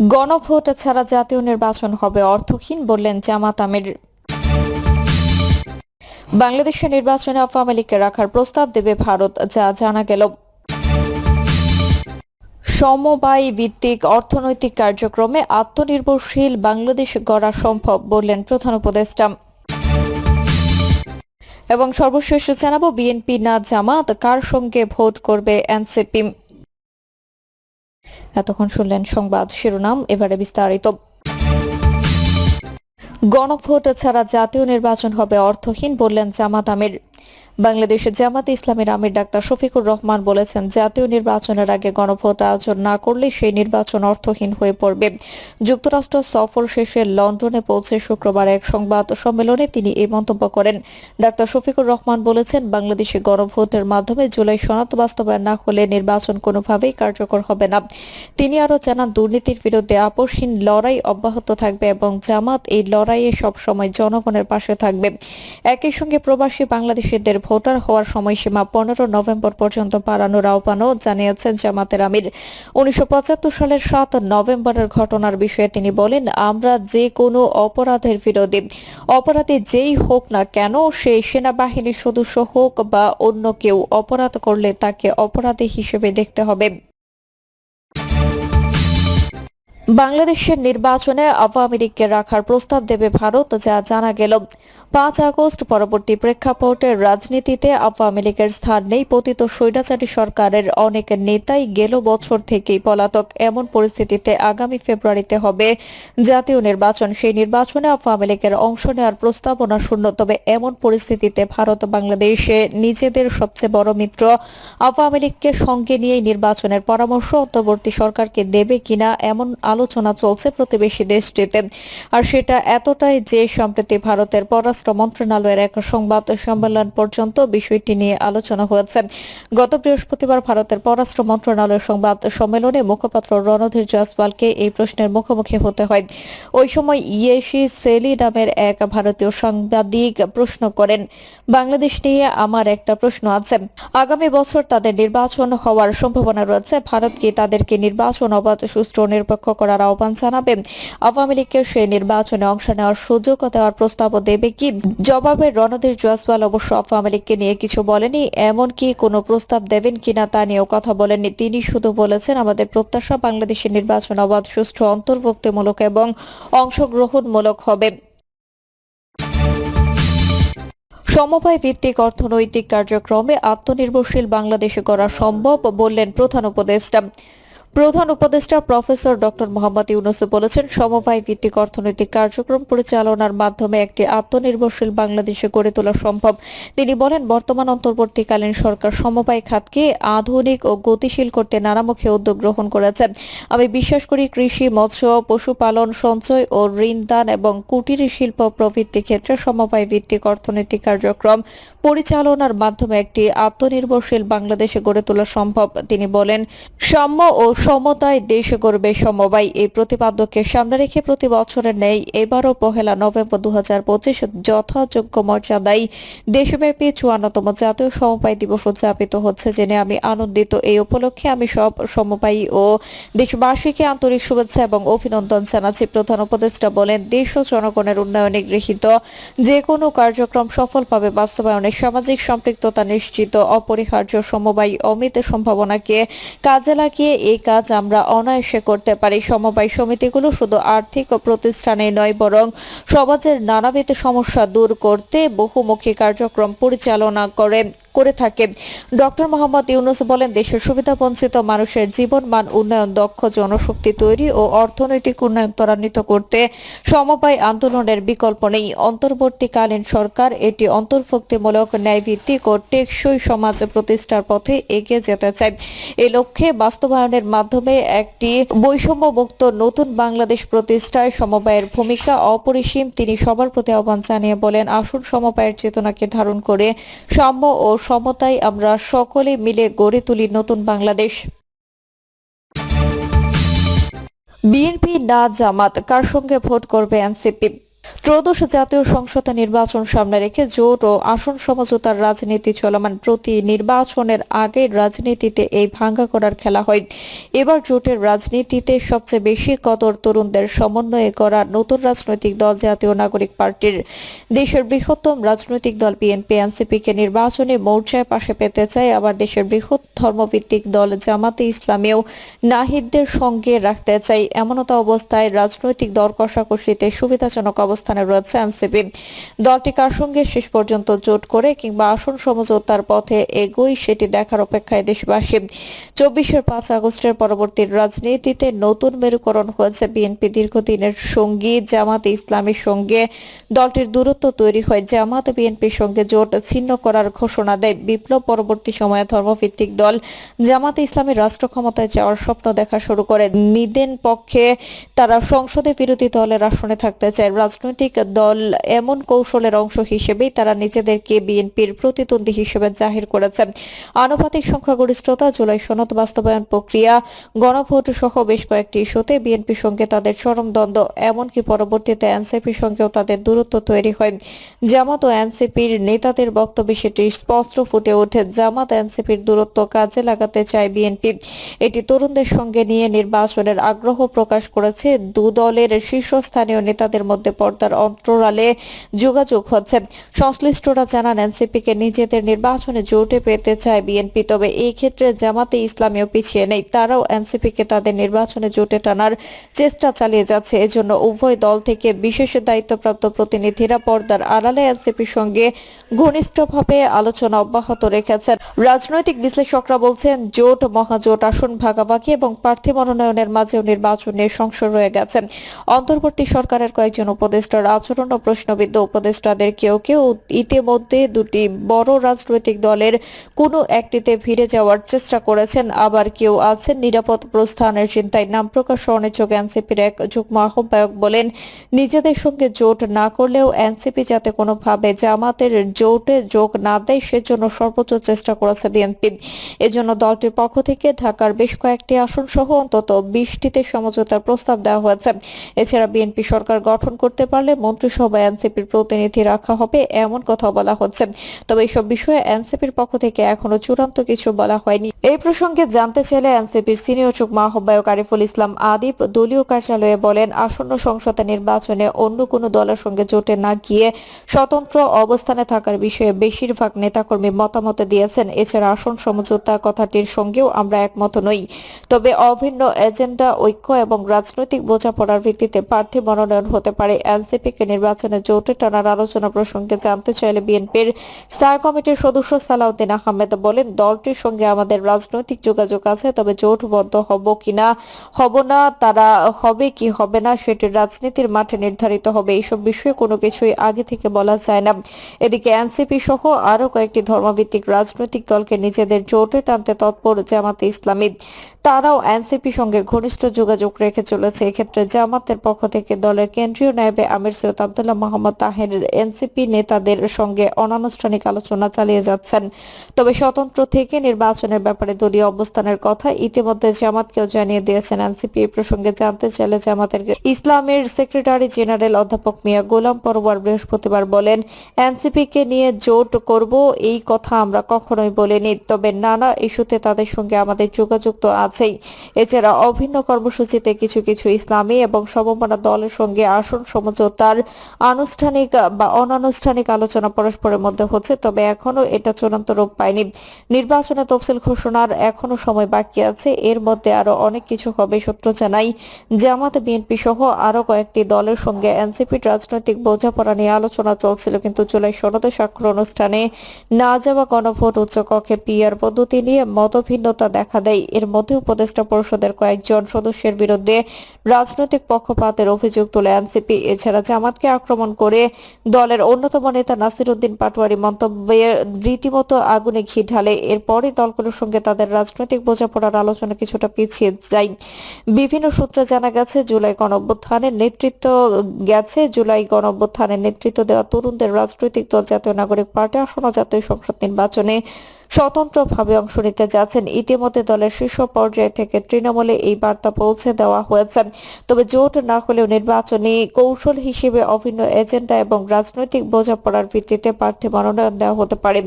গণভোট ছাড়া জাতীয় নির্বাচন হবে অর্থহীন বললেন জামাত আমির। বাংলাদেশের নির্বাচনে আওয়ামী লীগকে রাখার প্রস্তাব দেবে ভারত, যা জানা গেল। সমবায় ভিত্তিক অর্থনৈতিক কার্যক্রমে আত্মনির্ভরশীল বাংলাদেশ গড়া সম্ভব বললেন প্রধান উপদেষ্টা। এবং সর্বশেষ জানাব, বিএনপি না জামাত কার সঙ্গে ভোট করবে এনসিপি? এতক্ষণ শুনলেন সংবাদ শিরোনাম, এবারে বিস্তারিত। গণভোট ছাড়া জাতীয় নির্বাচন হবে অর্থহীন, বললেন জামাত আমির। বাংলাদেশের জামাত ইসলামের আমির ডাক্তার শফিকুর রহমান বলেছেন, জাতীয় নির্বাচনের আগে গণভোট আয়োজন না করলে সেই নির্বাচন অর্থহীন হয়ে পড়বে। যুক্তরাষ্ট্র সফর শেষে লন্ডনে পৌঁছে শুক্রবার এক সংবাদ সম্মেলনে তিনি এই মন্তব্য করেন। ডাক্তার শফিকুর রহমান বলেছেন, বাংলাদেশে গণভোটের মাধ্যমে জুলাই সনাত বাস্তবায়ন না হলে নির্বাচন কোনোভাবেই কার্যকর হবে না। তিনি আরও জানান, দুর্নীতির বিরুদ্ধে আপোষহীন লড়াই অব্যাহত থাকবে এবং জামাত এই লড়াইয়ে সবসময় জনগণের পাশে থাকবে। একই সঙ্গে প্রবাসী বাংলাদেশিদের ভোটার হওয়ার সময়সীমা পনেরো নভেম্বর পর্যন্ত বাড়ানোর আহ্বানও জানিয়েছেন জামাতের আমির। উনিশশো সালের সাত নভেম্বরের ঘটনার বিষয়ে তিনি বলেন, আমরা যে কোনো অপরাধের বিরোধী। অপরাধী যেই হোক না কেন, সে সেনাবাহিনীর সদস্য হোক বা অন্য কেউ, অপরাধ করলে তাকে অপরাধী হিসেবে দেখতে হবে। বাংলাদেশের নির্বাচনে আওয়ামী লীগকে রাখার প্রস্তাব দেবে ভারত, যা জানা গেল পাঁচ আগস্ট পরবর্তী প্রেক্ষাপটে রাজনীতিতে আওয়ামী লীগের স্থান নেই, পতিত স্বৈরাচারী সরকারের অনেক নেতাই গেল বছর থেকেই পলাতক। এমন পরিস্থিতিতে আগামী ফেব্রুয়ারিতে হবে জাতীয় নির্বাচন। সেই নির্বাচনে আওয়ামী লীগের অংশ নেওয়ার প্রস্তাবনা শূন্য। তবে এমন পরিস্থিতিতে ভারত বাংলাদেশে নিজেদের সবচেয়ে বড় মিত্র। আওয়ামী লীগকে সঙ্গে নিয়ে নির্বাচনের পরামর্শ অন্তর্বর্তী সরকারকে দেবে কিনা এমন আলোচনা চলছে প্রতিবেশী দেশটিতে। আর সেটা এতটাই যে সম্প্রতি ভারতের পররাষ্ট্র মন্ত্রণালয়ের এক সংবাদ সম্মেলন পর্যন্ত বিষয়টি নিয়ে আলোচনা হয়েছে। গত বৃহস্পতিবার ভারতের পররাষ্ট্র মন্ত্রণালয়ের সংবাদ সম্মেলনে মুখপাত্র রণধীর জয়সওয়ালকে এই প্রশ্নের মুখোমুখি হতে হয়। ওই সময় ইয়েশি সেলি নামের এক ভারতীয় সাংবাদিক প্রশ্ন করেন, বাংলাদেশ নিয়ে আমার একটা প্রশ্ন আছে। আগামী বছর তাদের নির্বাচন হওয়ার সম্ভাবনা রয়েছে। ভারত কি তাদেরকে নির্বাচন অবাধ, সুষ্ঠু, নিরপেক্ষ করার আহ্বান জানাবে। আওয়ামী লীগকে সেই নির্বাচনে অংশ নেওয়ার সুযোগ দেওয়ার প্রস্তাবও দেবে কি? জবাবে রণধীর জয়সওয়াল অবশ্য আওয়ামী লীগকে নিয়ে কিছু বলেনি। এমনকি কোনো প্রস্তাব দেবেন কিনা তা নিয়েও কথা বলেননি। তিনি শুধু বলেছেন, আমাদের প্রত্যাশা বাংলাদেশের নির্বাচন অবাধ, সুষ্ঠু, অন্তর্ভুক্তিমূলক এবং অংশগ্রহণমূলক হবে। সমবায় ভিত্তিক অর্থনৈতিক কার্যক্রমে আত্মনির্ভরশীল বাংলাদেশে করা সম্ভব বললেন প্রধান উপদেষ্টা। প্রধান উপদেষ্টা প্রফেসর ডক্টর মোহাম্মদ ইউনুস বলেছেন, সমবায় ভিত্তিক অর্থনৈতিক কার্যক্রম পরিচালনার মাধ্যমে একটি আত্মনির্ভরশীল বাংলাদেশে গড়ে তোলা সম্ভব। তিনি বলেন, বর্তমান অন্তর্বর্তীকালীন সরকার সমবায় খাতকে আধুনিক ও গতিশীল করতে নানামুখী উদ্যোগ গ্রহণ করেছে। আমি বিশ্বাস করি, কৃষি, মৎস্য, পশুপালন, সঞ্চয় ও ঋণদান এবং কুটির শিল্প প্রভৃতি ক্ষেত্রে সমবায় ভিত্তিক অর্থনৈতিক কার্যক্রম পরিচালনার মাধ্যমে একটি আত্মনির্ভরশীল বাংলাদেশে গড়ে তোলা সম্ভব। তিনি বলেন, সাম্য ও সমতায় দেশ গড়বে সমবায়। এই প্রতিপাদ্যকে সামনে রেখে প্রতি বছরের নেই এবারও পহেলা নভেম্বর দু হাজার পঁচিশ যথাযোগ্য মর্যাদায় দেশব্যাপী চুয়ান্নতম জাতীয় সমবায় দিবস উদযাপিত হচ্ছে জেনে আমি আনন্দিত। এই উপলক্ষে আমি সব সমবায়ী ও দেশবাসীকে আন্তরিক শুভেচ্ছা এবং অভিনন্দন জানাচ্ছি। প্রধান উপদেষ্টা বলেন, দেশ ও জনগণের উন্নয়নে গৃহীত যে কোনো কার্যক্রম সফলভাবে বাস্তবায়নে সামাজিক সম্পৃক্ততা নিশ্চিত। অপরিহার্য সমবায় অমিত সম্ভাবনাকে কাজে লাগিয়ে এই কাজ আমরা অনায়াসে করতে পারি। সমবায় সমিতিগুলো শুধু আর্থিক ও প্রতিষ্ঠানে নয়, বরং সমাজের নানাবিধ সমস্যা দূর করতে বহুমুখী কার্যক্রম পরিচালনা করে। করে থাকে ডক্টর মোহাম্মদ ইউনুস বলেন, দেশের সুবিধাবঞ্চিত মানুষের জীবন মান উন্নয়ন, দক্ষ জনশক্তি তৈরি ও অর্থনৈতিক উন্নয়ন ত্বরান্বিত করতে সমবায় আন্দোলনের বিকল্প নেই। অন্তর্বর্তীকালীন সরকার এটি অন্তর্ভুক্তিমূলক ন্যায়ভিত্তিক ও টেকসই সমাজ প্রতিষ্ঠার পথে এগিয়ে যেতে চায়। এ লক্ষ্যে বাস্তবায়নের মাধ্যমে একটি বৈষম্যমুক্ত নতুন বাংলাদেশ প্রতিষ্ঠায় সমবায়ের ভূমিকা অপরিসীম, তিনি সবার প্রতি আহ্বান জানিয়ে বলেন, আসুন সমবায়ের চেতনাকে ধারণ করে সাম্য ও সমতায় আমরা সকলে মিলে গড়ে তুলি নতুন বাংলাদেশ। বিএনপি না জামাত কার সঙ্গে ভোট করবে এনসিপি? ত্রয়োদশ জাতীয় সংসদ নির্বাচন সামনে রেখে জোট ও আসন সমঝোতার রাজনীতি চলমান। প্রতি নির্বাচনের আগে রাজনীতিতে এই ভাঙ্গা করার খেলা হয়। এবার জোটের রাজনীতিতে সবচেয়ে বেশি কদর তরুণদের সমন্বয়ে করা নতুন রাজনৈতিক দল জাতীয় নাগরিক পার্টির। দেশের বৃহত্তম রাজনৈতিক দল বিএনপি, এনসিপিকে নির্বাচনে মোর্চায় পাশে পেতে চায় আবার দেশের বৃহৎ ধর্মভিত্তিক দল জামাতে ইসলামেও নাহিদদের সঙ্গে রাখতে চাই এমনতা অবস্থায় রাজনৈতিক দর কষাকষিতে সুবিধাজনক অবস্থানে রয়েছে এনসিপি। দলটি কার সঙ্গে শেষ পর্যন্ত জোট করে কিংবা আসন সমঝোতার পথে এগোই সেটি দেখার অপেক্ষায় দেশবাসী। চব্বিশের পাঁচ আগস্টের পরবর্তী রাজনীতিতে নতুন মেরুকরণ হয়েছে বিএনপি দীর্ঘদিনের সঙ্গী জামাতে ইসলামের সঙ্গে। দলটির দূরত্ব তৈরি হয়, জামাত বিএনপির সঙ্গে জোট ছিন্ন করার ঘোষণা দেয় বিপ্লব পরবর্তী সময়ে ধর্মভিত্তিক দল। জামাত ইসলামের রাষ্ট্র ক্ষমতায় যাওয়ার স্বপ্ন দেখা শুরু করে। নিদেন পক্ষে তারা সংসদে বিরোধী দলের আসনে থাকতে চায়। রাজনৈতিক দল এমন কৌশলের অংশ হিসেবেই তারা নিজেদেরকে বিএনপির প্রতিদ্বন্দ্বী হিসেবে জাহির করেছে। আনুপাতিক সংখ্যাগরিষ্ঠতা, জুলাই সনদ বাস্তবায়ন প্রক্রিয়া, গণভোট সহ বেশ কয়েকটি ইস্যুতে বিএনপির সঙ্গে তাদের চরম দ্বন্দ্ব, এমনকি পরবর্তীতে এনসিপির সঙ্গেও তাদের দূরত্ব তৈরি হয়। জামাত ও এনসিপির নেতাদের বক্তব্যে সেটি স্পষ্ট ফুটে ওঠে। জামাত এনসিপির দূরত্ব কাজে লাগাতে চায় বিএনপি। এটি তরুণদের সঙ্গে নিয়ে নির্বাচনের আগ্রহ প্রকাশ করেছে। দু দলের শীর্ষস্থানীয় নেতাদের মধ্যে পর্দার অন্তরালে যোগাযোগ হচ্ছে। সংশ্লিষ্টরা জানান, এনসিপিকে নিজেদের নির্বাচনে জোটে পেতে চায় বিএনপি, তবে এই ক্ষেত্রে জামাতে ইসলামীও পিছিয়ে নেই। তারাও এনসিপিকে তাদের নির্বাচনে জোটে টানার চেষ্টা চালিয়ে যাচ্ছে। এজন্য উভয় দল থেকে বিশেষ দায়িত্বপ্রাপ্ত প্রতিনিধিরা পর্দার আড়ালে এনসিপির সঙ্গে ঘনিষ্ঠভাবে আলোচনা অব্যাহত রেখেছেন। রাজনৈতিক বিশ্লেষকরা বলছেন, জোট, মহাজোট, আসন ভাগাভাগি এবং প্রার্থী মনোনয়নের মাঝেও নির্বাচন নিয়ে সংশয় রয়ে গেছে। অন্তর্বর্তী সরকারের কয়েকজন উপদেষ্টার আচরণ ও প্রশ্নবিদ্ধ উপদেষ্টাদের কেউ কেউ ইতিমধ্যে দুটি বড় রাজনৈতিক দলের কোনো একটিতে ফিরে যাওয়ার চেষ্টা করেছেন। আবার কেউ আছেন নিরাপদ প্রস্থানের চিন্তায় নাম প্রকাশ অনিচ্ছুক এনসিপির এক যুগ্ম আহ্বায়ক বলেন, নিজেদের সঙ্গে জোট না করলেও এনসিপি যাতে কোনোভাবে জামাতের জোটে যোগ না দেয়, সেজন্য সর্বোচ্চ চেষ্টা করেছে বিএনপি। এজন্য দলটির পক্ষ থেকে ঢাকার বেশ কয়েকটি আসন সহ অন্তত বিশটিতে সমঝোতার প্রস্তাব দেওয়া হয়েছে। এছাড়া বিএনপি সরকার গঠন করতে পারলে মন্ত্রিসভায় এনসিপির প্রতিনিধি রাখা হবে এমন কথা বলা হচ্ছে। তবে এইসব বিষয়ে এনসিপির পক্ষ থেকে এখনও চূড়ান্ত কিছু বলা হয়নি। এই প্রসঙ্গে জানতে চাইলে এনসিপির সিনিয়র যুগ্ম আহ্বায়ক আরিফুল ইসলাম আদিব দলীয় কার্যালয়ে বলেন, আসন্ন সংসদ নির্বাচনে অন্য কোনো দলের সঙ্গে জোটে না গিয়ে স্বতন্ত্র অবস্থানে থাকার বিষয়ে বেশিরভাগ নেতাকর্মী মতামত দিয়েছেন। এছাড়া আসন সমঝোতা কথাটির সঙ্গেও আমরা একমত নই। তবে অভিন্ন এজেন্ডা, ঐক্য এবং রাজনৈতিক বোঝাপড়ার ভিত্তিতে প্রার্থী মনোনয়ন হতে পারে এনসিপিকে নির্বাচনে জোটে টানার আলোচনা প্রসঙ্গে জানতে চাইলে বিএনপির স্থায়ী কমিটির সদস্য সালাউদ্দিন আহমেদ বলেন, দলটির সঙ্গে আমাদের রাজনৈতিক যোগাযোগ আছে, তবে জোটবদ্ধ হব কিনা হব না, তারা হবে কি হবে না, সেটি রাজনীতির মাঠে নির্ধারিত হবে। এইসব বিষয়ে কোনো কিছুই আগে থেকে বলা যায় না। এদিকে এনসিপি সহ আরও কয়েকটি ধর্মভিত্তিক রাজনৈতিক দলকে নিজেদের জোটে টানতে তৎপর জামাতে ইসলামী। তারাও এনসিপি সঙ্গে ঘনিষ্ঠ যোগাযোগ রেখে চলেছে। এক্ষেত্রে জামাতের পক্ষ থেকে দলের কেন্দ্রীয় নায়েবে আমির সৈয়দ আবদুল্লাহ মোহাম্মদ তাহের এনসিপি নেতাদের সঙ্গে অনানুষ্ঠানিক আলোচনা চালিয়ে যাচ্ছেন। তবে স্বতন্ত্র থেকে নির্বাচনের ব্যাপারে দলীয় অবস্থানের কথা ইতিমধ্যে জামাতকেও জানিয়ে দিয়েছেন এনসিপি। এই প্রসঙ্গে জানতে চাইলে জামাতের ইসলামের সেক্রেটারি জেনারেল অধ্যাপক মিয়া গোলাম পরোয়ার বৃহস্পতিবার বলেন এনসিপি কে নিয়ে জোট করব, এই কথা আমরা কখনোই বলিনি। তবে নানা ইস্যুতে তাদের সঙ্গে আমাদের যোগাযোগ তো আছেই। এছাড়া অভিন্ন কর্মসূচিতে কিছু কিছু ইসলামী এবং সমমনা দলের সঙ্গে আসন সমঝোতার আনুষ্ঠানিক বা অনানুষ্ঠানিক আলোচনা পরস্পরের মধ্যে হচ্ছে, তবে এখনও এটা চূড়ান্ত রূপ পায়নি। নির্বাচনে তফসিল ঘোষণার এখনও সময় বাকি আছে, এর মধ্যে আরও অনেক কিছু হবে সূত্র জানাই জামাত, বিএনপি সহ আরও কয়েকটি দলের সঙ্গে এনসিপির রাজনৈতিক বোঝাপড়া নিয়ে আলোচনা চলছিল, কিন্তু জুলাই সনদে স্বাক্ষর অনুষ্ঠানে না যাওয়া গণভোট উচ্চকক্ষে পিআর পদ্ধতি নিয়ে মতভিন্নতা দেখা দেয়। এর মধ্যে উপদেষ্টা পরিষদের কয়েকজন সদস্যের বিরুদ্ধে রাজনৈতিক পক্ষপাতের অভিযোগ তোলে এনসিপি। এছাড়া জামাতকে আক্রমণ করে দলের অন্যতম নেতা নাসির উদ্দিন পাটোয়ারি মন্তব্যে রীতিমতো আগুনে ঘি ঢালে। এরপরই দলগুলোর সঙ্গে তাদের রাজনৈতিক বোঝাপড়ার আলোচনা কিছুটা পিছিয়ে যায়। বিভিন্ন সূত্রে জানা গেছে, জুলাই গণঅভ্যুত্থানের নেতৃত্ব গেছে। জুলাই গণঅভ্যুত্থানের নেতৃত্ব দেওয়া তরুণদের রাজনৈতিক দল জাতীয় নাগরিক পার্টি আসন্ন জাতীয় সংসদ নির্বাচনে স্বতন্ত্রভাবে অংশ নিতে যাচ্ছেন। ইতিমধ্যে দলের শীর্ষ পর্যায় থেকে তৃণমূলে এই বার্তা পৌঁছে দেওয়া হয়েছে। তবে জোট না হলেও নির্বাচনী কৌশল হিসেবে অভিন্ন এজেন্ডা এবং রাজনৈতিক বোঝাপড়ার ভিত্তিতে প্রার্থী মনোনয়ন দেওয়া হতে পারে।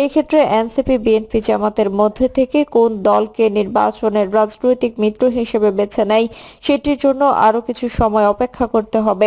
এই ক্ষেত্রে এনসিপি, বিএনপি জামাতের মধ্যে থেকে কোন দলকে নির্বাচনের রাজনৈতিক মিত্র হিসেবে বেছে নেয়, সেটির জন্য আরও কিছু সময় অপেক্ষা করতে হবে।